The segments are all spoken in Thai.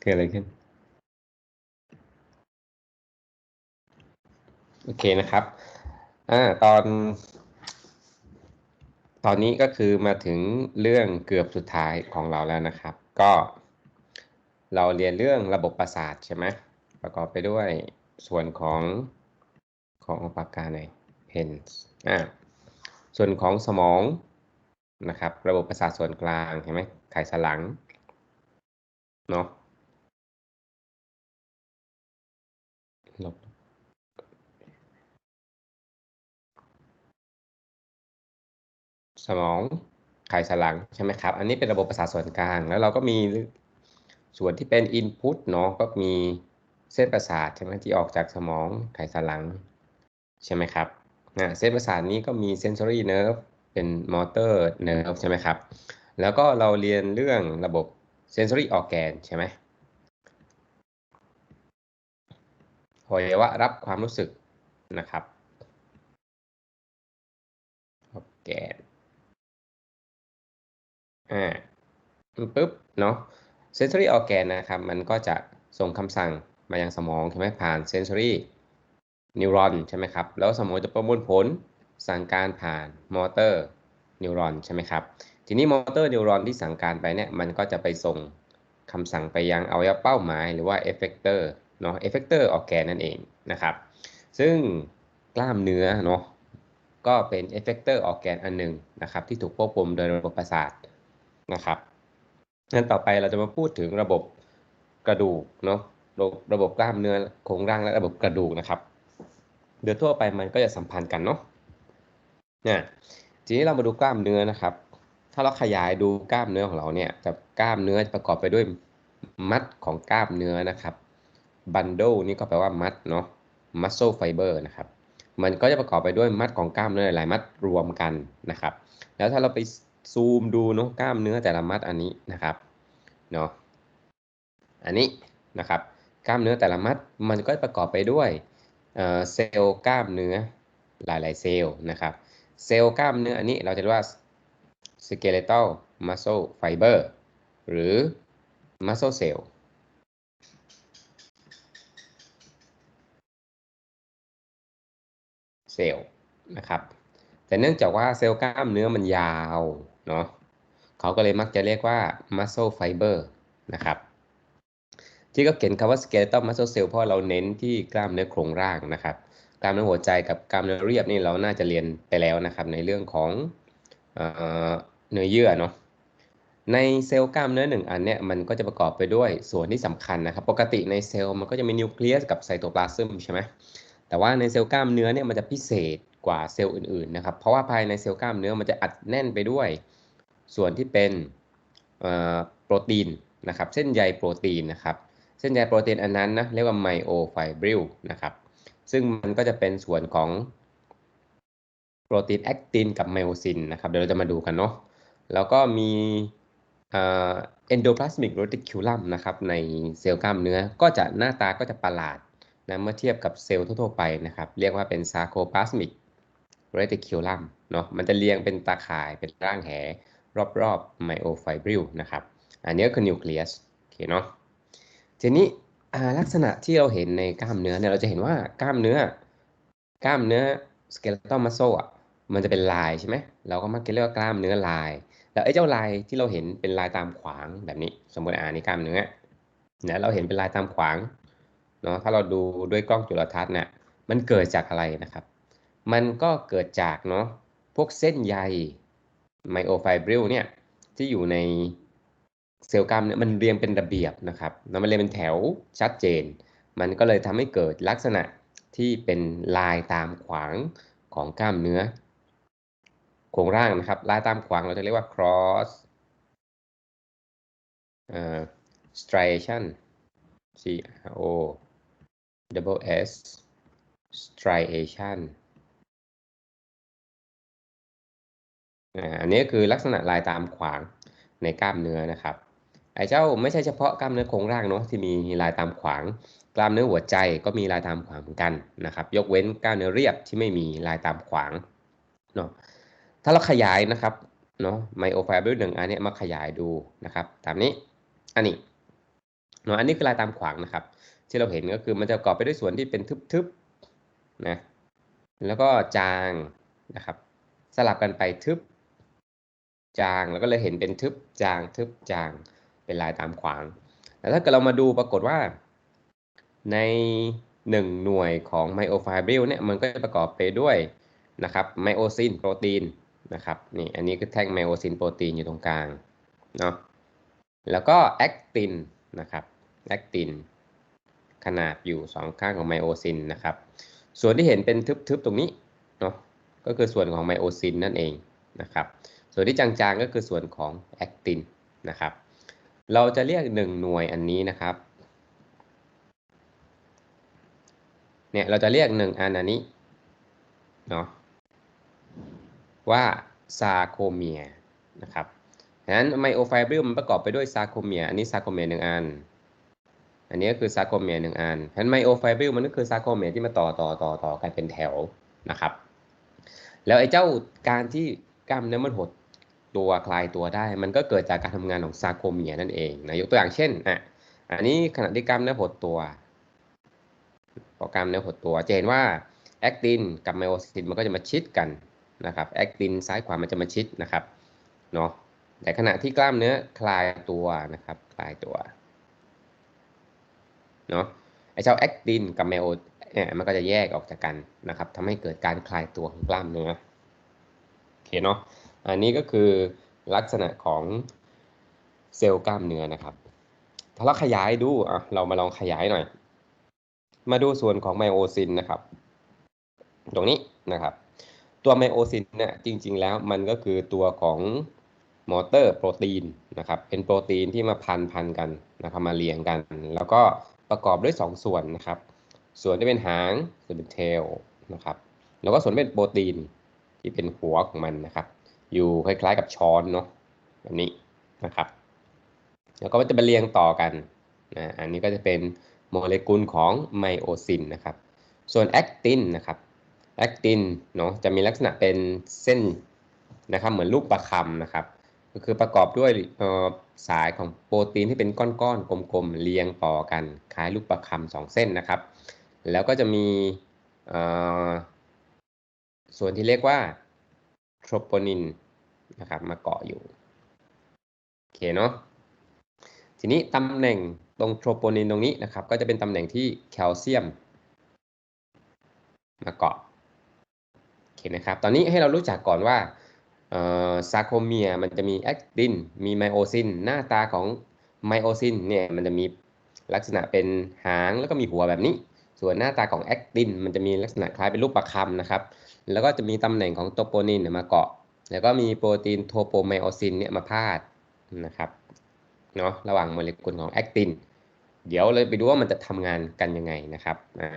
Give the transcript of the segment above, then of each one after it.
เกิดอะไรขึ้น โอเคนะครับ อ่า ตอน ตอนนี้ก็คือมาถึงเรื่องเกือบสุดท้ายของเราแล้วนะครับ ก็ เราเรียนเรื่องระบบประสาทใช่ไหมประกอบไปด้วยส่วนของของปากกาในเพนส์อ่าส่วนของสมองนะครับ ระบบประสาทส่วนกลางเห็นไหมไขสันหลัง เนาะลบสมองไขสันหลังใช่ไหมครับ อันนี้เป็นระบบประสาทส่วนกลาง แล้วเราก็มีส่วนที่เป็น Input เนาะก็มีเส้นประสาทใช่ไหมที่ออกจากสมองไขสันหลัง ใช่ไหมครับเส้นประสาทนี้ก็มี sensory nerve เป็น motor nerve ใช่ไหมครับ แล้วก็เราเรียนเรื่องระบบ sensory organ ใช่ไหมอวัยวะรับความรู้สึกนะครับ organ อ่าปุ๊บเนาะ sensory organ นะครับ มันก็จะส่งคำสั่งมายังสมองใช่ไหมผ่าน sensory neuron ใช่ไหมครับ แล้วสมองจะประมวลผลสั่งการผ่าน motor neuron ใช่ไหมครับ ทีนี้ motor neuron ที่สั่งการไปเนี่ยมันก็จะไปส่งคำสั่งไปยังอวัยวะเป้าหมายหรือว่า effector เนาะ effector organ นั่นเองนะครับ ซึ่งกล้ามเนื้อเนาะก็เป็น effector organ อันหนึ่งนะครับ ที่ถูกควบคุมโดยระบบประสาทนะครับงั้นต่อไปเราจะมาพูดถึงระบบกระดูกเนาะระบบกล้ามเนื้อโครงร่างและระบบกระดูกนะครับโดยทั่วไปมันก็จะสัมพันธ์กันเนาะเนี่ยทีนี้เรามาดูกล้ามเนื้อนะครับ ถ้าเราขยายดูกล้ามเนื้อของเราเนี่ยจะกล้ามเนื้อประกอบไปด้วยมัดของกล้ามเนื้อนะครับบันโดนี่ก็แปลว่ามัดเนาะ muscle fiber นะครับ มันก็จะประกอบไปด้วยมัดของกล้ามเนื้อหลายมัดรวมกันนะครับ แล้วถ้าเราไปซูมดูเนาะกล้ามเนื้อแต่ละมัดอันนี้นะครับเนาะอันนี้นะครับกล้ามเนื้อแต่ละมัดมันก็ประกอบไปด้วยเซลล์กล้ามเนื้อหลาย ๆ เซลล์นะครับ เซลล์กล้ามเนื้ออันนี้เราจะเรียกว่า skeletal muscle fiber หรือ muscle cell เซลล์นะครับ แต่เนื่องจากว่าเซลล์กล้ามเนื้อมันยาวเนาะเขาก็เลยมักจะเรียกว่า muscle fiber นะครับ ที่ก็เขียนคำว่า skeletal muscle cell เพราะเราเน้นที่กล้ามเนื้อโครงร่างนะครับ กล้ามเนื้อหัวใจกับกล้ามเนื้อเรียบนี่เราน่าจะเรียนไปแล้วนะครับ ในเรื่องของ เนื้อเยื่อเนาะในเซลล์กล้ามเนื้อหนึ่งอันเนี่ยมันก็จะประกอบไปด้วยส่วนที่สำคัญนะครับ ปกติในเซลล์มันก็จะมีนิวเคลียสกับไซโตพลาซึมใช่ไหมแต่ว่าในเซลล์กล้ามเนื้อเนี่ยมันจะพิเศษกว่าเซลล์อื่นๆนะครับเพราะว่าภายในเซลล์กล้ามเนื้อมันจะอัดแน่นไปด้วย ส่วนที่เป็นโปรตีนนะครับเส้นใยโปรตีนนะครับเส้นใยโปรตีนอันนั้นนะเรียกว่าไมโอไฟบริลนะครับซึ่งมันก็จะเป็นส่วนของโปรตีนแอคตินกับไมโอซินนะครับเดี๋ยวเราจะมาดูกันเนาะ แล้วก็มีเอนโดพลาสมิกโรติคิวลัมนะครับในเซลล์กล้ามเนื้อก็จะหน้าตาก็จะประหลาดนะเมื่อเทียบกับเซลล์ทั่วไปนะครับ เรียกว่าเป็นซาโคพลาสมิกโรติคิวลัมเนาะมันจะเรียงเป็นตาข่ายเป็นร่างแหรอบๆไมโอไฟบริลนะครับ อันนี้คือนิวเคลียสโอเคเนาะทีนี้ลักษณะที่เราเห็นในกล้ามเนื้อเนี่ยเราจะเห็นว่ากล้ามเนื้อกล้ามเนื้อสเกเลตัลมัสโซอะมันจะเป็นลายใช่ไหมเราก็มักจะเรียกว่ากล้ามเนื้อลาย แล้วไอ้เจ้าลายที่เราเห็นเป็นลายตามขวางแบบนี้ สมมติอ่านี่กล้ามเนื้อเนี่ยเราเห็นเป็นลายตามขวางเนาะถ้าเราดูด้วยกล้องจุลทรรศน์เนี่ยมันเกิดจากอะไรนะครับ มันก็เกิดจากเนาะพวกเส้นใยไมโอไฟบริลเนี่ยที่อยู่ในเซลล์กล้ามเนี่ยมันเรียงเป็นระเบียบนะครับแล้วมันเรียงเป็นแถวชัดเจน มันก็เลยทำให้เกิดลักษณะที่เป็นลายตามขวางของกล้ามเนื้อ ครงร่างนะครับลายตามขวางเราจะเรียกว่า cross uh, striation C R O double S striation อันนี้คือลักษณะลายตามขวางในกล้ามเนื้อนะครับ ไอ้เจ้าไม่ใช่เฉพาะกล้ามเนื้อโครงร่างเนาะที่มีลายตามขวาง กล้ามเนื้อหัวใจก็มีลายตามขวางเหมือนกันนะครับ ยกเว้นกล้ามเนื้อเรียบที่ไม่มีลายตามขวางเนาะ ถ้าเราขยายนะครับเนาะไมโอไฟเบอร์หนึ่งอันนี้มาขยายดูนะครับ ตามนี้อันนี้เนาะอันนี้คือลายตามขวางนะครับ ที่เราเห็นก็คือมันจะประกอบไปด้วยส่วนที่เป็นทึบๆนะแล้วก็จางนะครับ สลับกันไปทึบ จางแล้วก็เลยเห็นเป็นทึบจางทึบจางเป็นลายตามขวางแต่ถ้าเกิดเรามาดูปรากฏว่าใน1หน่วยของไมโอไฟบริลเนี่ยมันก็จะประกอบไปด้วยนะครับไมโอซินโปรตีน นะครับนี่อันนี้คือแท่งไมโอซินโปรตีนอยู่ตรงกลางเนาะแล้วก็แอคตินนะครับแอคตินขนาดอยู่สองข้างของไมโอซินนะครับ ส่วนที่เห็นเป็นทึบๆตรงนี้เนาะก็คือส่วนของไมโอซินนั่นเองนะครับ ส่วนที่จางๆก็คือส่วนของแอคตินนะครับ เราจะเรียก1หน่วยอันนี้นะครับเนี่ยเราจะเรียก1อันอันนี้เนาะ ว่าซาโคเมียนะครับฉะนั้นไมโอไฟบริลมันประกอบไปด้วยซาโคเมียอันนี้ซาโคเมียหนึ่งอัน อันนี้ก็คือซาโคเมียหนึ่งอันฉะนั้นไมโอไฟบริลมันก็คือซาโคเมียที่มาต่อต่อต่อต่อกันเป็นแถวนะครับ แล้วไอ้เจ้าการที่กล้ามเนื้อมันหดตัวคลายตัวได้ มันก็เกิดจากการทำงานของซาโคเมียนั่นเองนะยกตัวอย่างเช่นอะอันนี้ขณะที่กล้ามเนื้อหดตัวพอกล้ามเนื้อหดตัวจะเห็นว่าแอคตินกับไมโอซินมันก็จะมาชิดกัน นะครับแอคตินซ้ายขวามันจะมาชิดนะครับเนาะแต่ขณะที่กล้ามเนื้อคลายตัวนะครับคลายตัวเนาะไอเจ้าแอคตินกับไมโอเนี่ยมันก็จะแยกออกจากกันนะครับทำให้เกิดการคลายตัวของกล้ามเนื้อโอเคเนาะอันนี้ก็คือลักษณะของเซลล์กล้ามเนื้อนะครับ ถ้าเราขยายดูอะเรามาลองขยายหน่อย มาดูส่วนของไมโอซินนะครับ ตรงนี้นะครับ ตัวไมโอซินเนี่ยจริง ๆ แล้วมันก็คือตัวของมอเตอร์โปรตีนนะครับเป็นโปรตีนที่มาพันพันกันนะครับมาเรียงกัน แล้วก็ประกอบด้วย2ส่วนนะครับ ส่วนที่เป็นหางส่วนเป็นเทลนะครับแล้วก็ส่วนเป็นโปรตีนที่เป็นหัวของมันนะครับ อยู่คล้ายๆกับช้อนเนาะแบบนี้นะครับ แล้วก็จะไปเรียงต่อกันนะอันนี้ก็จะเป็นโมเลกุลของไมโอซินนะครับ ส่วนแอคตินนะครับ แอคตินเนาะจะมีลักษณะเป็นเส้นนะครับเหมือนลูกประคำนะครับ ก็คือประกอบด้วยสายของโปรตีนที่เป็นก้อนๆกลมๆเรียงต่อกันคล้ายลูกประคำสองเส้นนะครับ แล้วก็จะมีส่วนที่เรียกว่าโทรโปนินนะครับมาเกาะอยู่โอเคเนาะทีนี้ตำแหน่งตรงโทรโปนินตรงนี้นะครับ ก็จะเป็นตำแหน่งที่แคลเซียมมาเกาะ เคนะครับ ตอนนี้ให้เรารู้จักก่อนว่าซาโคเมียมันจะมีแอคติน มีไมโอซิน หน้าตาของไมโอซินเนี่ยมันจะมีลักษณะเป็นหางแล้วก็มีหัวแบบนี้ ส่วนหน้าตาของแอคติน มันจะมีลักษณะคล้ายเป็นรูปประคำนะครับ แล้วก็จะมีตำแหน่งของโตโปนินมาเกาะ แล้วก็มีโปรตีนโทโปไมโอซินเนี่ยมาพาดนะครับเนาะระหว่างโมเลกุลของแอคติน เดี๋ยวเลยไปดูว่ามันจะทำงานกันยังไงนะครับอ่า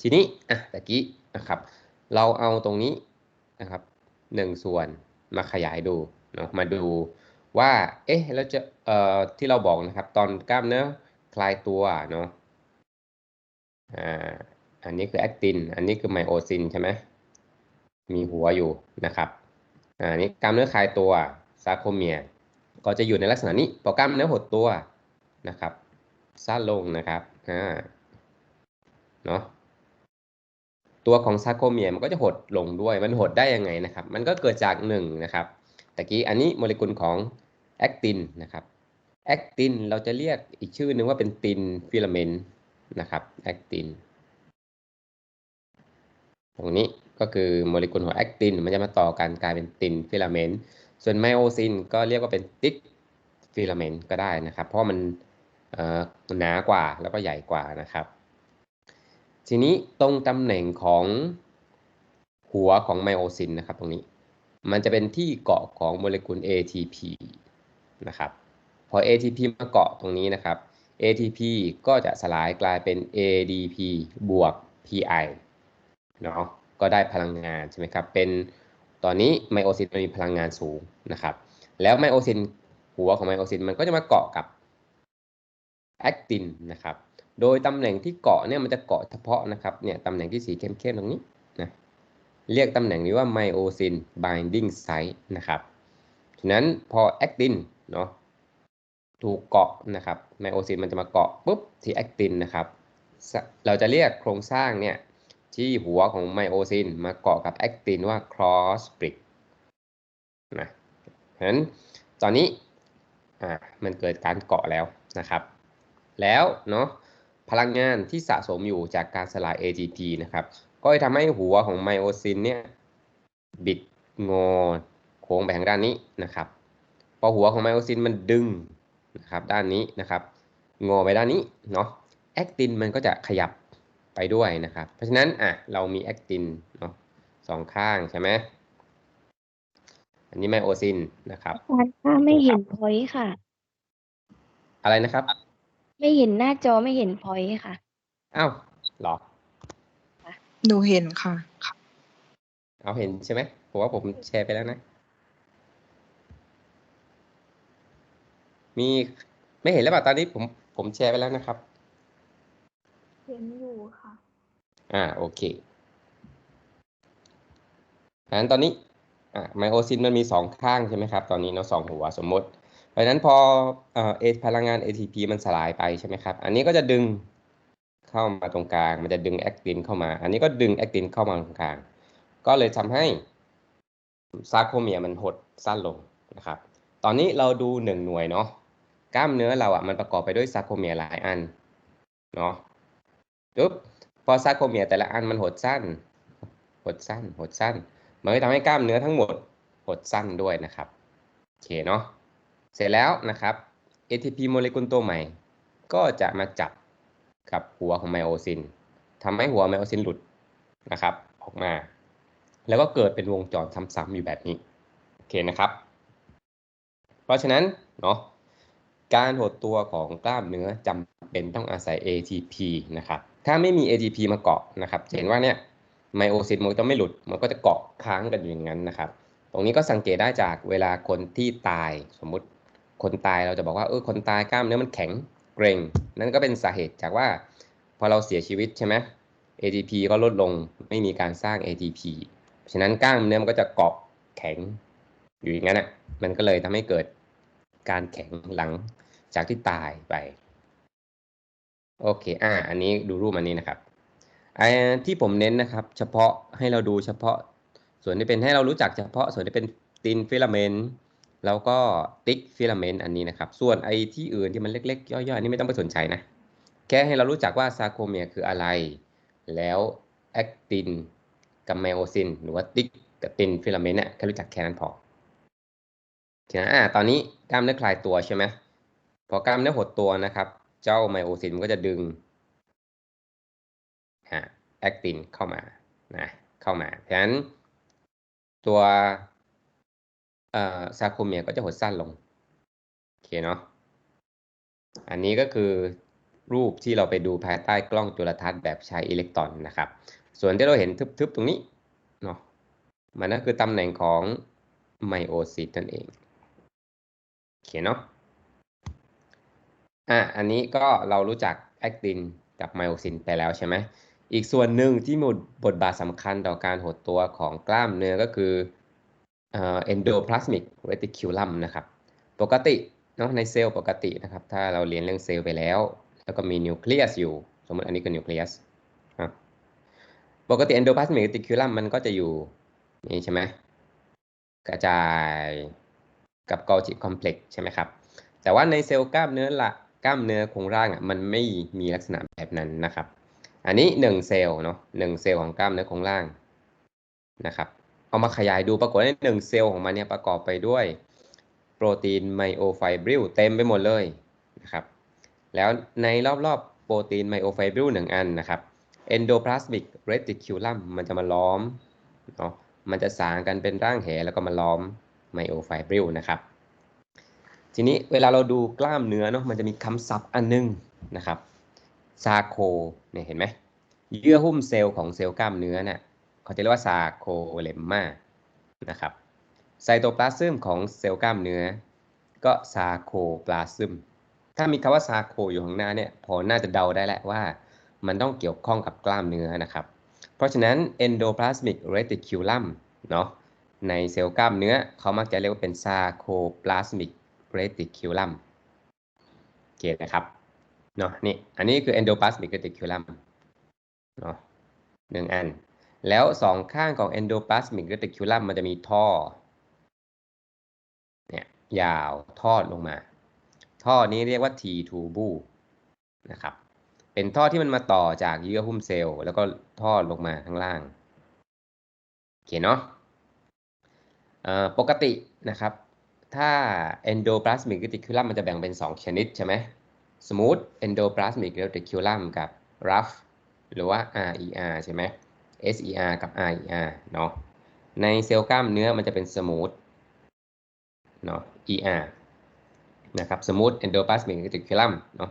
ทีนี้อะตะกี้นะครับ เราเอาตรงนี้นะครับหนึ่งส่วนมาขยายดูเนาะมาดูว่า เอ๊ะแล้วจะเอ่อที่เราบอกนะครับ ตอนกล้ามเนื้อคลายตัวเนาะอ่าอันนี้คือแอคติน อันนี้คือไมโอซินใช่ไหมมีหัวอยู่นะครับอันนี้กล้ามเนื้อคลายตัวซาโคเมีย ก็จะอยู่ในลักษณะนี้พอกล้ามเนื้อหดตัวนะครับสั้นลงนะครับอ่าเนาะ ตัวของซาโคเมียมันก็จะหดลงด้วย มันหดได้ยังไงนะครับ มันก็เกิดจาก1นนะครับตะกี้อันนี้โมเลกุลของแอคตินนะครับ แอคตินเราจะเรียกอีกชื่อหนึ่งว่าเป็นตินฟิลาเมนต์นะครับ แอคติน ตรงนี้ก็คือโมเลกุลของแอคตินมันจะมาต่อกันกลายเป็นตินฟิลาเมนต์ ส่วนไมโอซินก็เรียกว่าเป็นติกฟิลาเมนต์ก็ได้นะครับ เพราะมันหนากว่าแล้วก็ใหญ่กว่านะครับ ทีนี้ตรงตำแหน่งของหัวของไมโอซินนะครับตรงนี้ มันจะเป็นที่เกาะของโมเลกุล ATP นะครับ พอ ATP มาเกาะตรงนี้นะครับ ATP ก็จะสลายกลายเป็น ADP บวก PI เนาะก็ได้พลังงานใช่ไหมครับ เป็นตอนนี้ไมโอซินมันมีพลังงานสูงนะครับ แล้วไมโอซินหัวของไมโอซินมันก็จะมาเกาะกับแอคตินนะครับ โดยตำแหน่งที่เกาะเนี่ยมันจะเกาะเฉพาะนะครับเนี่ยตำแหน่งที่สีเข้มๆตรงนี้นะเรียกตำแหน่งนี้ว่าไมโอซิน binding site นะครับฉะนั้นพอแอคตินเนาะถูกเกาะนะครับไมโอซินมันจะมาเกาะปุ๊บที่แอคตินนะครับเราจะเรียกโครงสร้างเนี่ยที่หัวของไมโอซินมาเกาะกับแอคตินว่า cross bridge นะฉะนั้นตอนนี้อ่ามันเกิดการเกาะแล้วนะครับ แล้วเนาะ พลังงานที่สะสมอยู่จากการสลาย ATP นะครับ ก็จะทำให้หัวของไมโอซินเนี่ยบิดงอโค้งไปทางด้านนี้นะครับ พอหัวของไมโอซินมันดึงนะครับด้านนี้นะครับ งอไปด้านนี้เนาะแอคตินมันก็จะขยับไปด้วยนะครับ เพราะฉะนั้นอะเรามีแอคตินเนาะสองข้างใช่ไหมอันนี้ไมโอซินนะครับอาจารย์ถ้าไม่เห็นพอยต์ค่ะ อะไรนะครับ ไม่เห็นหน้าจอไม่เห็นพอยต์ค่ะ อ้าวเหรอหนูเห็นค่ะ เอาเห็นใช่ไหมผมว่าผมแชร์ไปแล้วนะ มีไม่เห็นแล้วเปล่าตอนนี้ผมผมแชร์ไปแล้วนะครับ เห็นอยู่ค่ะ อ่าโอเคอันตอนนี้อ่าไมโอซินมันมีสองข้างใช่ไหมครับ ตอนนี้เนาะสองหัวสมมติ เพราะนั้นพอเอพลังงาน ATP มันสลายไปใช่ไหมครับ อันนี้ก็จะดึงเข้ามาตรงกลาง มันจะดึงแอคตินเข้ามา อันนี้ก็ดึงแอคตินเข้ามาตรงกลาง ก็เลยทำให้ซาโคเมียมันหดสั้นลงนะครับ ตอนนี้เราดูหนึ่งหน่วยเนาะ กล้ามเนื้อเราอะมันประกอบไปด้วยซาโคเมียหลายอันเนาะปุ๊บพอซาโคเมียแต่ละอันมันหดสั้น หดสั้น หดสั้น มันก็ทำให้กล้ามเนื้อทั้งหมดหดสั้นด้วยนะครับ โอเคเนาะ เสร็จแล้วนะครับ ATP โมเลกุลตัวใหม่ ก็จะมาจับกับหัวของไมโอซินทำให้หัวไมโอซินหลุดนะครับ ออกมา แล้วก็เกิดเป็นวงจรซ้ำๆอยู่แบบนี้โอเคนะครับ เพราะฉะนั้นเนาะการหดตัวของกล้ามเนื้อจำเป็นต้องอาศัย ATP นะครับ ถ้าไม่มี ATP มาเกาะนะครับจะเห็นว่าเนี่ยไมโอซินมันจะไม่หลุด มันก็จะเกาะค้างกันอยู่อย่างนั้นนะครับ ตรงนี้ก็สังเกตได้จากเวลาคนที่ตายสมมุติ คนตายเราจะบอกว่าเออคนตายกล้ามเนื้อมันแข็งเกร็ง นั่นก็เป็นสาเหตุจากว่า พอเราเสียชีวิตใช่ไหม ATP ก็ลดลงไม่มีการสร้าง ATP ฉะนั้นกล้ามเนื้อมันก็จะเกาะแข็งอยู่อย่างนั้นอะมันก็เลยทำให้เกิดการแข็งหลังจากที่ตายไป โอเค อ่า อันนี้ดูรูปอันนี้นะครับไอ้ที่ผมเน้นนะครับ เฉพาะให้เราดูเฉพาะส่วนที่เป็นให้เรารู้จักเฉพาะส่วนที่เป็นตินฟิลาเมนต์ แล้วก็ติ๊กฟิลาเมนต์อันนี้นะครับ ส่วนไอ้ที่อื่นที่มันเล็กๆ ย่อยๆอันนี้ไม่ต้องไปสนใจนะ แค่ให้เรารู้จักว่าซาโคเมียคืออะไร แล้วแอคตินกับไมโอซิน หรือว่าติ๊กกับตินฟิลาเมนต์เนี่ยแค่รู้จักแค่นั้นพอทีนั้อ่าตอนนี้กล้ามเนื้อคลายตัวใช่ไหมพอกล้ามเนื้อหดตัวนะครับ เจ้าไมโอซินมันก็จะดึงแอคตินเข้ามานะเข้ามาเพราะฉะนั้นตัว ซาโคเมียก็จะหดสั้นลง โอเคเนาะ อันนี้ก็คือรูปที่เราไปดูภายใต้กล้องจุลทรรศน์แบบใช้อิเล็กตรอนนะครับ ส่วนที่เราเห็นทึบๆตรงนี้เนาะ มันก็คือตำแหน่งของไมโอซิสนั่นเอง โอเคเนาะ อะ อันนี้ก็เรารู้จักแอคตินกับไมโอซินไปแล้วใช่ไหม อีกส่วนหนึ่งที่มีบทบาทสำคัญต่อการหดตัวของกล้ามเนื้อก็คือ เอ็นโดพลาสมิกเรติคิวลัมนะครับ ปกติเนาะในเซลล์ปกตินะครับ ถ้าเราเรียนเรื่องเซลล์ไปแล้ว แล้วก็มีนิวเคลียสอยู่ สมมติอันนี้ก็นิวเคลียสปกติ endoplasmic reticulum มันก็จะอยู่นี่ใช่ไหมกระจายกับ Golgi complex ใช่ไหมครับ แต่ว่าในเซลล์กล้ามเนื้อละกล้ามเนื้อโครงร่างอะมันไม่มีลักษณะแบบนั้นนะครับ อันนี้หนึ่งเซลล์เนาะหนึ่งเซลล์ของกล้ามเนื้อโครงร่างนะครับ เอามาขยายดูปรากฏว่าหนึ่งเซลล์ของมันเนี่ยประกอบไปด้วย โปรตีนไมโอไฟบริลเต็มไปหมดเลยนะครับ แล้วในรอบๆโปรตีนไมโอไฟบริลหนึ่งอันนะครับ endoplasmic reticulum มันจะมาล้อมเนาะมันจะสางกันเป็นร่างแหแล้วก็มาล้อมไมโอไฟบริลนะครับ ทีนี้เวลาเราดูกล้ามเนื้อเนาะมันจะมีคำศัพท์อันนึงนะครับซาโคเนี่ยเห็นไหมเยื่อหุ้มเซลล์ของเซลล์กล้ามเนื้อเนี่ย เขาจะเรียกว่าซาโคเลมมานะครับไซโตพลาซึมของเซลล์กล้ามเนื้อ ก็ซาโคพลาซึมถ้ามีคำว่าซาโคอยู่ข้างหน้าเนี่ยพอน่าจะเดาได้แหละว่า มันต้องเกี่ยวข้องกับกล้ามเนื้อนะครับ เพราะฉะนั้น endoplasmic reticulum เนาะในเซลล์กล้ามเนื้อเขามักจะเรียกว่าเป็น sarcoplasmic reticulum เคนะครับเนาะนี่อันนี้คือ endoplasmic reticulum เนาะหนึ่งอัน แล้วสองข้างของ endoplasmic reticulum มันจะมีท่อเนี่ยยาวทอดลงมา ท่อนี้เรียกว่า T tubule นะครับ เป็นท่อที่มันมาต่อจากเยื่อหุ้มเซลล์แล้วก็ทอดลงมาข้างล่างโอเคเนาะอ่อปกตินะครับ ถ้า endoplasmic reticulum มันจะแบ่งเป็น 2 ชนิดใช่ไหม smooth endoplasmic reticulum กับ rough หรือว่า RER ใช่ไหม SER กับ RER เนาะในเซลล์กล้ามเนื้อมันจะเป็น smooth เนาะ ER นะครับ smooth endoplasmic reticulum เนาะ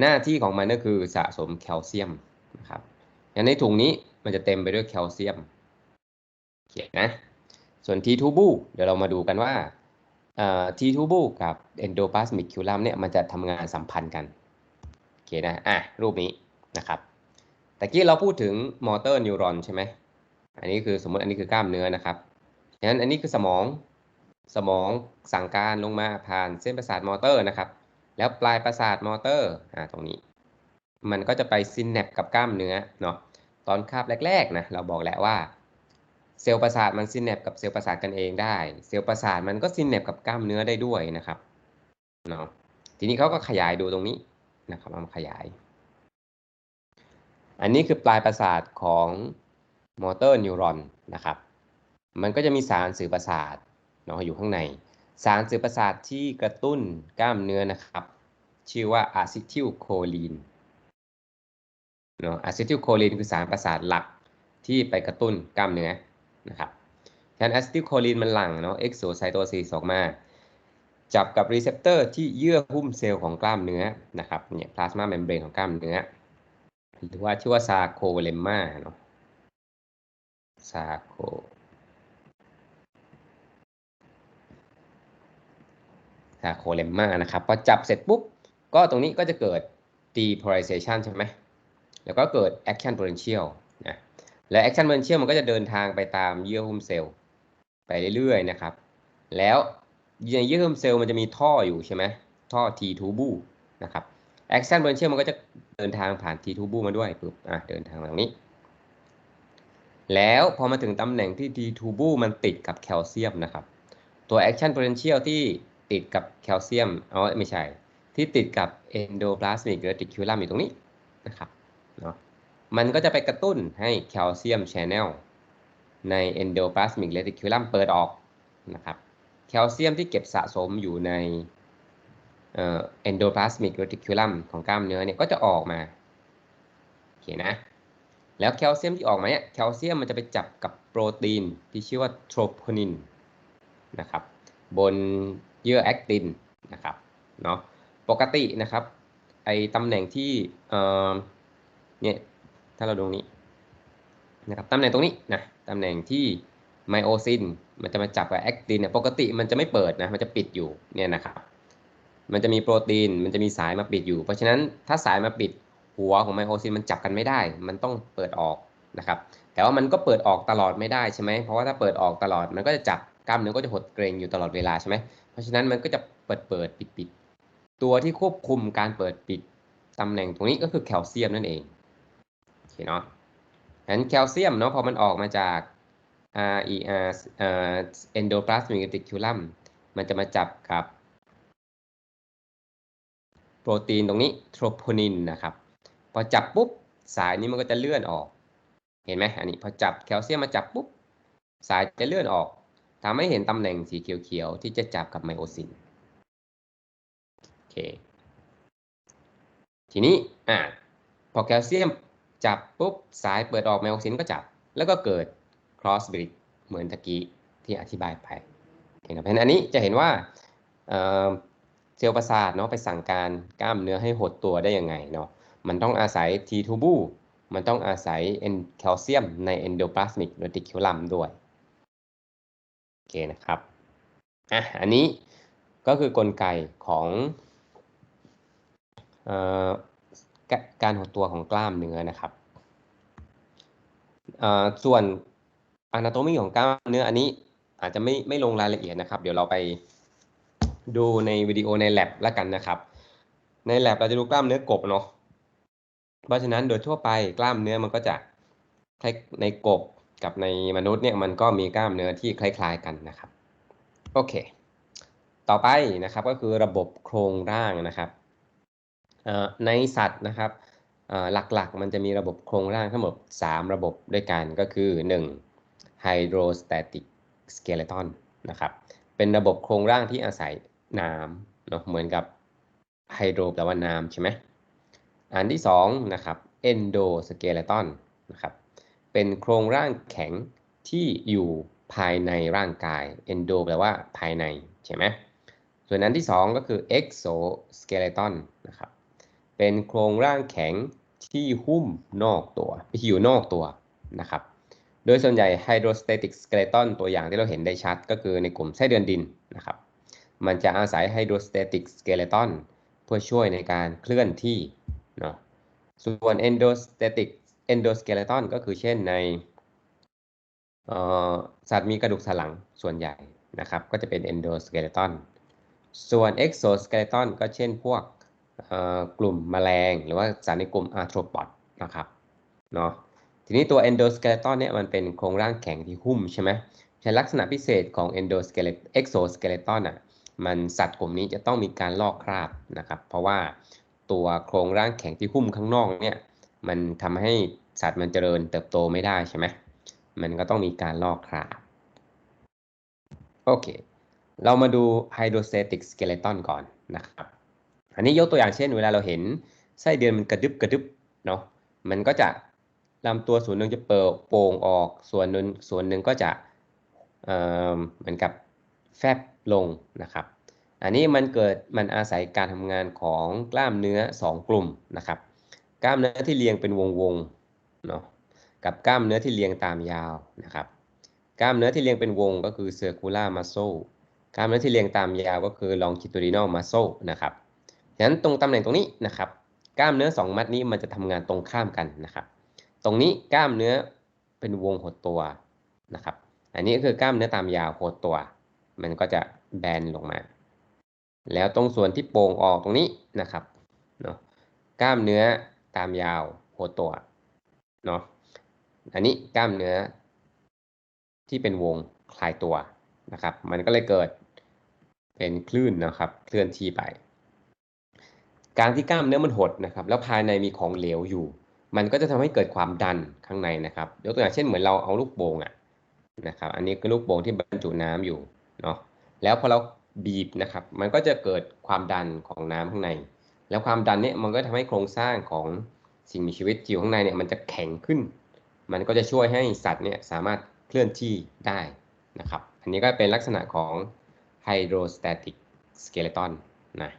หน้าที่ของมันก็คือสะสมแคลเซียมนะครับอย่างในถุงนี้มันจะเต็มไปด้วยแคลเซียมเขียนนะ ส่วน T tubule เดี๋ยวเรามาดูกันว่า T tubule กับ endoplasmic culum เนี่ยมันจะทำงานสัมพันธ์กัน โอเคนะ อะ รูปนี้นะครับะกี้เราพูดถึงมอเตอร์นิวรอนใช่ไหมอันนี้คือสมมติอันนี้คือกล้ามเนื้อนะครับฉะนั้นอันนี้คือสมองสมองสั่งการลงมาผ่านเส้นประสาทมอเตอร์นะครับ แล้วปลายประสาทมอเตอร์อ่าตรงนี้ มันก็จะไปซินแนปกับกล้ามเนื้อเนาะตอนคาบแรกๆนะเราบอกแล้วว่าเซลล์ประสาทมันซินแนปกับเซลล์ประสาทกันเองได้ เซลล์ประสาทมันก็ซินแนปกับกล้ามเนื้อได้ด้วยนะครับเนาะทีนี้เขาก็ขยายดูตรงนี้นะครับเอามาขยาย อันนี้คือปลายประสาทของมอเตอร์นิวรอนนะครับ มันก็จะมีสารสื่อประสาทเนาะอยู่ข้างใน สารสื่อประสาทที่กระตุ้นกล้ามเนื้อนะครับ ชื่อว่าอะซิทิลโคลีนเนาะอะซิทิลโคลีนคือสารประสาทหลักที่ไปกระตุ้นกล้ามเนื้อนะครับฉะนั้นอะซิทิลโคลีนมันหลั่งเนาะเอ็กโซไซโตซิสออกมา จับกับรีเซพเตอร์ที่เยื่อหุ้มเซลล์ของกล้ามเนื้อนะครับเนี่ยพลาสมาเมมเบรนของกล้ามเนื้อ หรือว่าชื่อว่าซาโคเลมมาเนาะซาโคซาโคเลมมานะครับพอจับเสร็จปุ๊บ ก็ตรงนี้ก็จะเกิด depolarization ใช่ไหมแล้วก็เกิด action potential นะและ action potential มันก็จะเดินทางไปตามเยื่อหุ้มเซลล์ไปเรื่อยๆนะครับ แล้วในเยื่อหุ้มเซลล์มันจะมีท่ออยู่ใช่ไหมท่อ T tubule นะครับ action potential มันก็จะเดินทางผ่าน T tubule มาด้วยปุ๊บอะเดินทางมาตรงนี้ แล้วพอมาถึงตำแหน่งที่ T tubule มันติดกับแคลเซียมนะครับ ตัว action potential ที่ติดกับแคลเซียมอ๋อไม่ใช่ ที่ติดกับ endoplasmic reticulum อยู่ตรงนี้นะครับเนาะมันก็จะไปกระตุ้นให้แคลเซียม channel ใน endoplasmic reticulum เปิดออกนะครับแคลเซียมที่เก็บสะสมอยู่ใน endoplasmic reticulum ของกล้ามเนื้อเนี่ยก็จะออกมาโอเคนะ แล้วแคลเซียมที่ออกมาเนี่ยแคลเซียมมันจะไปจับกับโปรตีนที่ชื่อว่าโทรโพนินนะครับบนเยื่อแอคตินนะครับเนาะปกตินะครับไอตำแหน่งที่เออเนี่ยถ้าเราดูนี้นะครับตำแหน่งตรงนี้นะตำแหน่งที่ไมโอซินมันจะมาจับกับแอคตินเนี่ยปกติมันจะไม่เปิดนะมันจะปิดอยู่เนี่ยนะครับ มันจะมีโปรตีน มันจะมีสายมาปิดอยู่ เพราะฉะนั้นถ้าสายมาปิดหัวของไมโอซินมันจับกันไม่ได้ มันต้องเปิดออกนะครับ แต่ว่ามันก็เปิดออกตลอดไม่ได้ใช่ไหม เพราะว่าถ้าเปิดออกตลอดมันก็จะจับกล้ามเนื้อก็จะหดเกร็งอยู่ตลอดเวลาใช่ไหม เพราะฉะนั้นมันก็จะเปิดเปิดปิดปิดตัวที่ควบคุมการเปิดปิดตำแหน่งตรงนี้ก็คือแคลเซียมนั่นเองโอเคเนาะงั้นแคลเซียมเนาะพอมันออกมาจาก RER เอ่อ endoplasmic reticulum มันจะมาจับกับ โปรตีนตรงนี้โทรโพนินนะครับ พอจับปุ๊บสายนี้มันก็จะเลื่อนออก เห็นไหมอันนี้พอจับแคลเซียมมาจับปุ๊บสายจะเลื่อนออกทำให้เห็นตำแหน่งสีเขียวๆที่จะจับกับไมโอซินโอเคทีนี้อ่าพอแคลเซียมจับปุ๊บสายเปิดออกไมโอซินก็จับ แล้วก็เกิด cross bridge เหมือนตะกี้ที่อธิบายไปเห็นไหมเพราะฉะนั้นอันนี้จะเห็นว่า เซลล์ประสาทเนาะไปสั่งการกล้ามเนื้อให้หดตัวได้ยังไงเนาะมันต้องอาศัย T tubule มันต้องอาศัยแคลเซียมใน endoplasmic reticulum ด้วยโอเคนะครับอะอันนี้ก็คือกลไกของออการหดตัวของกล้ามเนื้อนะครับส่วน anatomy ของกล้ามเนื้ออันนี้อาจจะไม่ไม่ลงรายละเอียดนะครับ เดี๋ยวเราไป ดูในวิดีโอใน lab แล้วกันนะครับ ในแลบเราจะดูกล้ามเนื้อกบเนาะเพราะฉะนั้นโดยทั่วไปกล้ามเนื้อมันก็จะในกบกับในมนุษย์เนี่ยมันก็มีกล้ามเนื้อที่คล้ายๆกันนะครับโอเค ต่อไปนะครับก็คือระบบโครงร่างนะครับในสัตว์นะครับหลักๆ มันจะมีระบบโครงร่างทั้งหมด 3 ระบบด้วยกันก็คือ 1. hydrostatic skeleton นะครับเป็นระบบโครงร่างที่อาศัย น้ำเนาะเหมือนกับไฮโดรแปลว่าน้ำใช่ไหมอันที่2นะครับ endoskeleton นนะครับเป็นโครงร่างแข็งที่อยู่ภายในร่างกาย endo แปลว่าภายในใช่ไหมส่วนอันที่ 2 ก็คือ exoskeleton นนะครับเป็นโครงร่างแข็งที่หุ้มนอกตัวที่อยู่นอกตัวนะครับโดยส่วนใหญ่ hydrostatic skeleton ตัวอย่างที่เราเห็นได้ชัดก็คือในกลุ่มไส้เดือนดินนะครับ มันจะอาศัย hydrostatic skeleton เพื่อช่วยในการเคลื่อนที่เนาะส่วน endostatic endoskeleton ก็คือเช่นในสัตว์มีกระดูกสันหลังส่วนใหญ่นะครับ ก็จะเป็น endoskeleton ส่วน exoskeleton ก็เช่นพวกกลุ่มแมลง หรือว่าสัตว์ในกลุ่ม arthropod นะครับเนาะทีนี้ตัว endoskeleton เนี่ยมันเป็นโครงร่างแข็งที่หุ้มใช่ไหมใช้ลักษณะพิเศษของ endoskeleton exoskeleton อะ มันสัตว์กลุ่มนี้จะต้องมีการลอกคราบนะครับ เพราะว่าตัวโครงร่างแข็งที่หุ้มข้างนอกเนี่ยมันทำให้สัตว์มันเจริญเติบโตไม่ได้ใช่ไหมมันก็ต้องมีการลอกคราบโอเค เรามาดู hydrostatic skeleton ก่อนนะครับ อันนี้ยกตัวอย่างเช่น เวลาเราเห็นไส้เดือนมันกระดึบกระดึบเนาะมันก็จะลำตัวส่วนหนึ่งจะเปิดโป่งออกส่วนหนึ่งส่วนหนึ่งก็จะเหมือนกับแฟบ ลงนะครับ อันนี้มันเกิดมันอาศัยการทำงานของกล้ามเนื้อ 2 กลุ่มนะครับ กล้ามเนื้อที่เรียงเป็นวงวงเนาะกับกล้ามเนื้อที่เรียงตามยาวนะครับ กล้ามเนื้อที่เรียงเป็นวงก็คือ circular muscle กล้ามเนื้อที่เรียงตามยาวก็คือ longitudinal muscle นะครับฉะนั้นตรงตำแหน่งตรงนี้นะครับ กล้ามเนื้อ 2 มัดนี้มันจะทำงานตรงข้ามกันนะครับ ตรงนี้กล้ามเนื้อเป็นวงหดตัวนะครับ อันนี้ก็คือกล้ามเนื้อตามยาวหดตัว มันก็จะแบนลงมา แล้วตรงส่วนที่โป่งออกตรงนี้นะครับเนาะกล้ามเนื้อตามยาวหดตัวเนาะอันนี้กล้ามเนื้อที่เป็นวงคลายตัวนะครับ มันก็เลยเกิดเป็นคลื่นนะครับ เคลื่อนที่ไป การที่กล้ามเนื้อมันหดนะครับ แล้วภายในมีของเหลวอยู่ มันก็จะทำให้เกิดความดันข้างในนะครับยกตัวอย่างเช่นเหมือนเราเอาลูกโป่งอะนะครับ อันนี้คือลูกโป่งที่บรรจุน้ำอยู่ เนาะแล้วพอเราบีบนะครับมันก็จะเกิดความดันของน้ำข้างใน แล้วความดันนี้มันก็ทำให้โครงสร้างของสิ่งมีชีวิตอยู่ข้างในเนี่ยมันจะแข็งขึ้น มันก็จะช่วยให้สัตว์เนี่ยสามารถเคลื่อนที่ได้นะครับ อันนี้ก็เป็นลักษณะของ hydrostatic skeleton นะ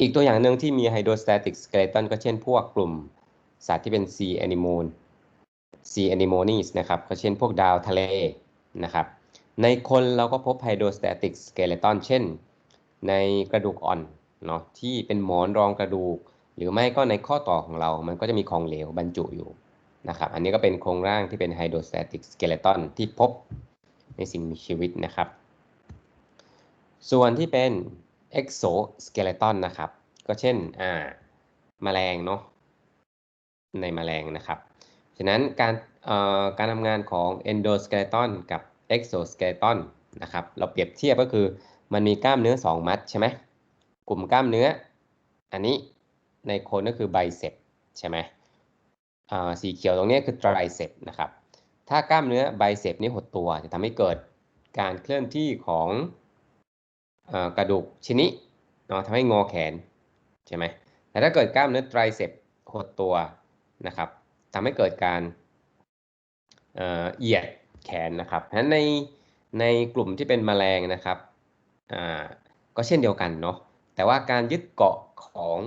อีกตัวอย่างหนึ่งที่มี hydrostatic skeleton ก็เช่นพวกกลุ่มสัตว์ที่เป็น sea anemone sea anemones นะครับก็เช่นพวกดาวทะเล นะครับ ในคนเราก็พบ hydrostatic skeleton เช่น ในกระดูกอ่อนเนาะที่เป็นหมอนรองกระดูก หรือไม่ก็ในข้อต่อของเรา มันก็จะมีของเหลวบรรจุอยู่นะครับ อันนี้ก็เป็นโครงร่างที่เป็น hydrostatic skeleton ที่พบในสิ่งมีชีวิตนะครับ ส่วนที่เป็น exoskeleton นะครับ ก็เช่นอ่าแมลงเนาะในแมลงนะครับ ฉะนั้นการการทำงานของ endoskeleton กับ exoskeleton นะครับ เราเปรียบเทียบก็คือมันมีกล้ามเนื้อ 2 มัดใช่ไหมกลุ่มกล้ามเนื้อ อันนี้ในคนก็คือไบเซปใช่ไหมสีเขียวตรงนี้คือไตรเซปนะครับ ถ้ากล้ามเนื้อไบเซปนี้หดตัวจะทำให้เกิดการเคลื่อนที่ของกระดูกชิ้นนี้เนาะทำให้งอแขนใช่ไหมแต่ถ้าเกิดกล้ามเนื้อไตรเซปหดตัวนะครับ ทำให้เกิดการเหยียดแขนนะครับฉะนั้นในในกลุ่มที่เป็นแมลงนะครับก็เช่นเดียวกันเนาะแต่ว่าการยึดเกาะของ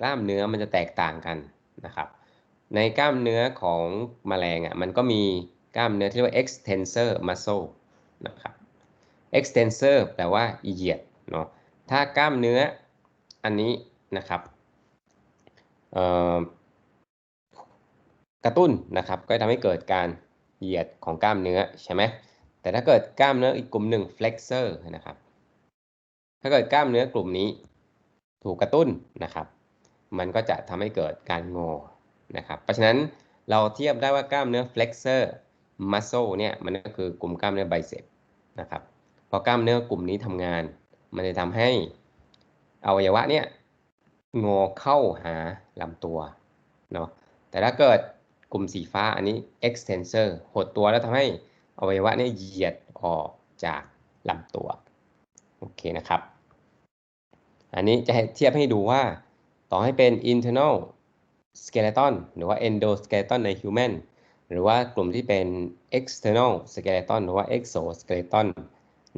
กล้ามเนื้อมันจะแตกต่างกันนะครับ ในกล้ามเนื้อของแมลงอะมันก็มีกล้ามเนื้อที่เรียกว่า extensor muscle นะครับ extensor แปลว่าเหยียดเนาะถ้ากล้ามเนื้ออันนี้นะครับ กระตุ้นนะครับ ก็ทำให้เกิดการเหยียดของกล้ามเนื้อใช่ไหมแต่ถ้าเกิดกล้ามเนื้ออีกกลุ่มหนึ่ง flexor นะครับ ถ้าเกิดกล้ามเนื้อกลุ่มนี้ถูกกระตุ้นนะครับ มันก็จะทำให้เกิดการงอนะครับ เพราะฉะนั้นเราเทียบได้ว่ากล้ามเนื้อ flexor muscle เนี่ยมันก็คือกลุ่มกล้ามเนื้อ bicep นะครับพอกล้ามเนื้อกลุ่มนี้ทำงาน มันจะทำให้อวัยวะเนี่ยงอเข้าหาลำตัวเนาะแต่ถ้าเกิด กลุ่มสีฟ้าอันนี้ extensor หดตัวแล้วทำให้อวัยวะเนี่ยเหยียดออกจากลำตัว โอเคนะครับ อันนี้จะเทียบให้ดูว่าต่อให้เป็น internal skeleton หรือว่า endoskeleton ใน human หรือว่ากลุ่มที่เป็น external skeleton หรือว่า exoskeleton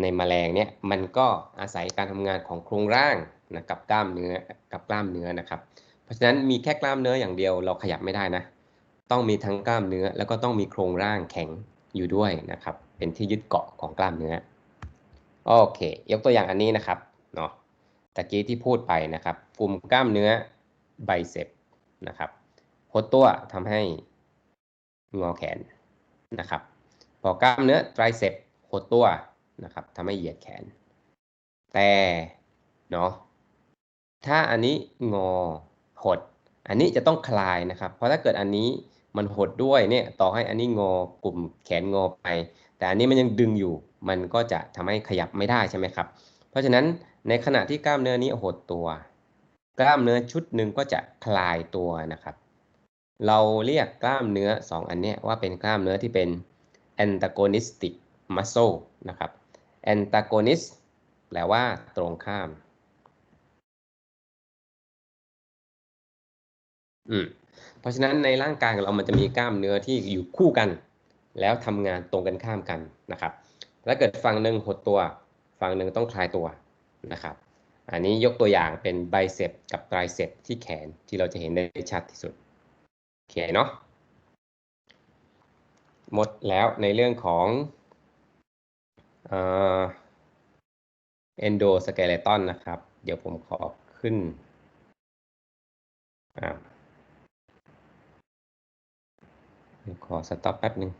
ในแมลงเนี่ยมันก็อาศัยการทำงานของโครงร่างนะกับกล้ามเนื้อกับกล้ามเนื้อนะครับ เพราะฉะนั้นมีแค่กล้ามเนื้ออย่างเดียวเราขยับไม่ได้นะ ต้องมีทั้งกล้ามเนื้อ แล้วก็ต้องมีโครงร่างแข็งอยู่ด้วยนะครับ เป็นที่ยึดเกาะของกล้ามเนื้อโอเค ยกตัวอย่างอันนี้นะครับเนาะตะกี้ที่พูดไปนะครับ กลุ่มกล้ามเนื้อไบเซปนะครับหดตัวทำให้งอแขนนะครับ พอกล้ามเนื้อไตรเซปหดตัวนะครับทำให้เหยียดแขน แต่เนาะถ้าอันนี้งอหด อันนี้จะต้องคลายนะครับ เพราะถ้าเกิดอันนี้ มันหดด้วยเนี่ยต่อให้อันนี้งอกลุ่มแขนงอไป แต่อันนี้มันยังดึงอยู่ มันก็จะทำให้ขยับไม่ได้ใช่ไหมครับ เพราะฉะนั้นในขณะที่กล้ามเนื้อนี้หดตัว กล้ามเนื้อชุดหนึ่งก็จะคลายตัวนะครับ เราเรียกกล้ามเนื้อ 2 อันนี้ว่าเป็นกล้ามเนื้อที่เป็น antagonistic muscle นะครับ antagonist แปลว่าตรงข้าม อืม เพราะฉะนั้นในร่างกายของเรามันจะมีกล้ามเนื้อที่อยู่คู่กัน แล้วทำงานตรงกันข้ามกันนะครับถ้าเกิดฝั่งหนึ่งหดตัวฝั่งหนึ่งต้องคลายตัวนะครับอันนี้ยกตัวอย่างเป็นไบเซปกับไตรเซปที่แขนที่เราจะเห็นได้ชัดที่สุดโอเคเนาะหมดแล้วในเรื่องของเอนโดสเกเลตันนะครับ เดี๋ยวผมขอขึ้นอ่า ขอสต็อปแป๊บหนึ่ง